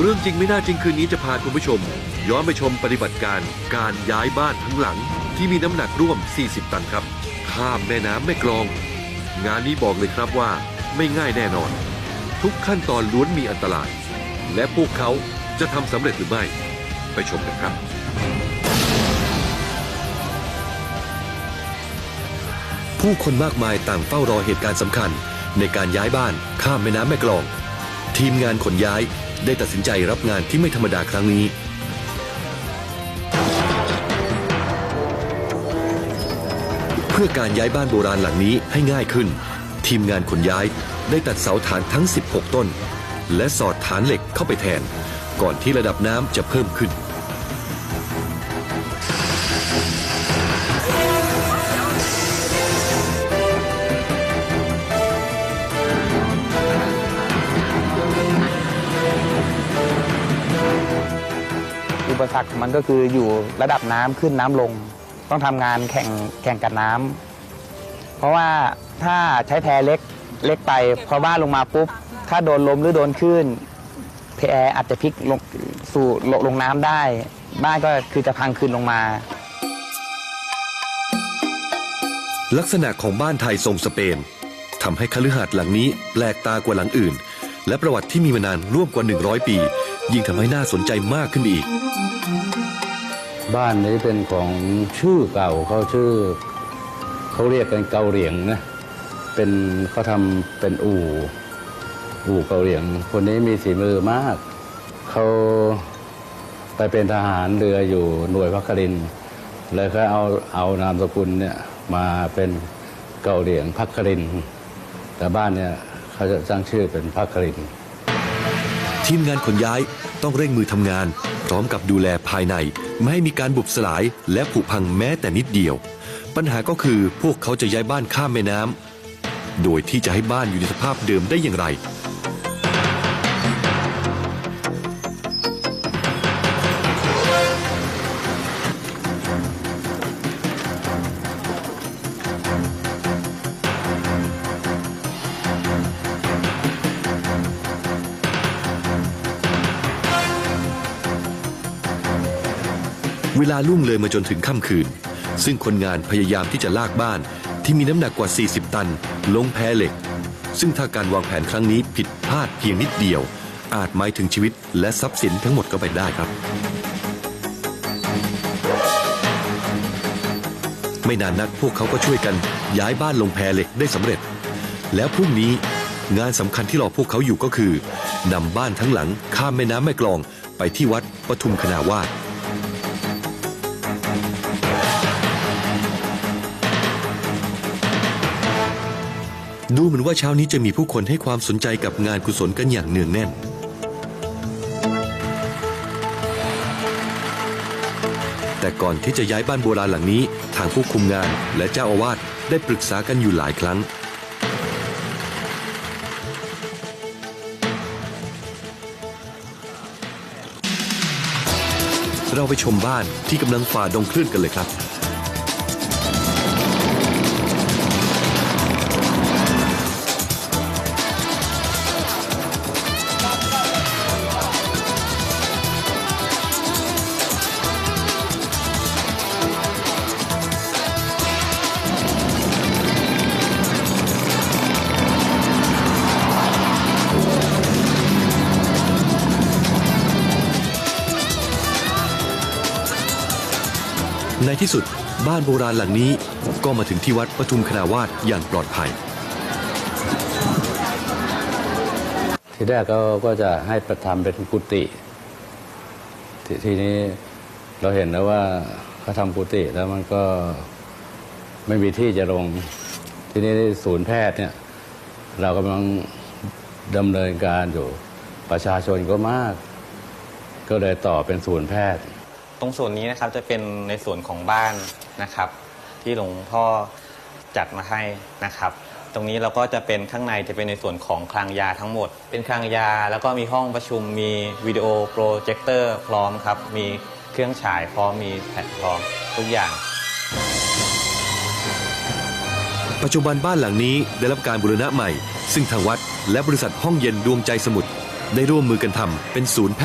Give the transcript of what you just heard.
เรื่องจริงไม่น่าจริงคืนนี้จะพาคุณผู้ชม ย้อนไปชมปฏิบัติการการย้ายบ้านทั้งหลัง ที่มีน้ำหนักร่วม 40 ตันครับ ข้ามแม่น้ำแม่กลอง งานนี้บอกเลยครับว่าไม่ง่ายแน่นอน ทุกขั้นตอนล้วนมีอันตราย และพวกเขาจะทำสำเร็จหรือไม่ ไปชมกันครับผู้คนมากมายต่างเฝ้ารอเหตุการณ์สำคัญ ในการย้ายบ้านข้ามแม่น้ำแม่กลอง ทีมงานขนย้าย ได้ตัดสินใจรับงานที่ไม่ธรรมดาครั้งนี้ เพื่อการย้ายบ้านโบราณหลังนี้ให้ง่ายขึ้น ทีมงานขนย้ายได้ตัดเสาฐานทั้ง 16 ต้น และสอดฐานเหล็กเข้าไปแทน ก่อนที่ระดับน้ำจะเพิ่มขึ้น ปสรรคมันก็คืออยู่ระดับน้ำขึ้นน้ำลง ต้องทำงานแข่งแข่งกับน้ำเพราะว่าถ้าใช้แพเล็กเล็กไปพอบ้านลงมาปุ๊บ ถ้าโดนลมหรือโดนคลื่นแพอาจจะพลิกลงสู่ลงลงน้ำได้ บ้านก็คือจะพังคืนลงมา ลักษณะของบ้านไทยทรงสเปนทำให้คฤหาสน์หลังนี้แปลกตากว่าหลังอื่น และประวัติที่มีมานานร่วมกว่า 100 ปี ยิ่งทำให้น่าสนใจมากขึ้นไปอีก บ้านนี้เป็นของชื่อเก่าเขาชื่อเขาเรียกกันเกาเหลียงนะเป็นเขาทำเป็นอู่อู่เกาเหลียง คนนี้มีฝีมือมาก เขาไปเป็นทหารเรืออยู่หน่วยพักครินเลยเขาเอาเอานามสกุลเนี่ยมาเป็นเกาเหลียงพักครินแต่บ้านเนี่ย เขาจะตั้งชื่อเป็นพักครินทีมงานขนย้ายต้องเร่งมือทำงาน พร้อมกับดูแลภายใน ไม่ให้มีการบุบสลายและผุพังแม้แต่นิดเดียว ปัญหาก็คือพวกเขาจะย้ายบ้านข้ามแม่น้ำโดยที่จะให้บ้านอยู่ในสภาพเดิมได้อย่างไร เวลาล่วงเลยมาจนถึงค่ำคืน ซึ่งคนงานพยายามที่จะลากบ้านที่มีน้ำหนักกว่า 40 ตัน ลงแพเหล็ก ซึ่งถ้าการวางแผนครั้งนี้ผิดพลาดเพียงนิดเดียว อาจหมายถึงชีวิตและทรัพย์สินทั้งหมดก็ไปได้ครับ ไม่นานนักพวกเขาก็ช่วยกันย้ายบ้านลงแพเหล็กได้สำเร็จ แล้วพรุ่งนี้งานสำคัญที่รอพวกเขาอยู่ก็คือนำบ้านทั้งหลังข้ามแม่น้ำแม่กลองไปที่วัดปทุมคณาวาส ดูเหมือนว่าเช้านี้จะมีผู้คนให้ความสนใจกับงานกุศลกันอย่างเนืองแน่น แต่ก่อนที่จะย้ายบ้านโบราณหลังนี้ ทางผู้คุมงานและเจ้าอาวาสได้ปรึกษากันอยู่หลายครั้ง เราไปชมบ้านที่กำลังฝ่าดงคลื่นกันเลยครับ ในที่สุดบ้านโบราณหลังนี้ก็มาถึงที่วัดปทุมคณาวาสอย่างปลอดภัย ทีแรกก็ก็จะให้ประทำเป็นกุฏิททีนี้เราเห็นแล้วว่าเขาทำกุฏิแล้วมันก็ไม่มีที่จะลง ทีนี้ศูนย์แพทย์เนี่ย เรากำลังดำเนินการอยู่ประชาชนก็มาก ก็เลยต่อเป็นศูนย์แพทย์ รงส่วนนี้นะครับจะเป็นในส่วนของบ้านนะครับ ที่หลวงพ่อจัดมาให้นะครับ ตรงนี้เราก็จะเป็นข้างในจะเป็นในส่วนของคลังยาทั้งหมด เป็นคลังยาแล้วก็มีห้องประชุมมีวิดีโอโปรเจคเตอร์พร้อมครับมีเครื่องฉายพร้อมมีแผ่นพร้อมทุกอย่าง ปัจจุบันบ้านหลังนี้ได้รับการบูรณะใหม่ ซึ่งทางวัดและบริษัทห้องเย็นดวงใจสมุทรได้ร่วมมือกันทำเป็นศูนย์แพทย์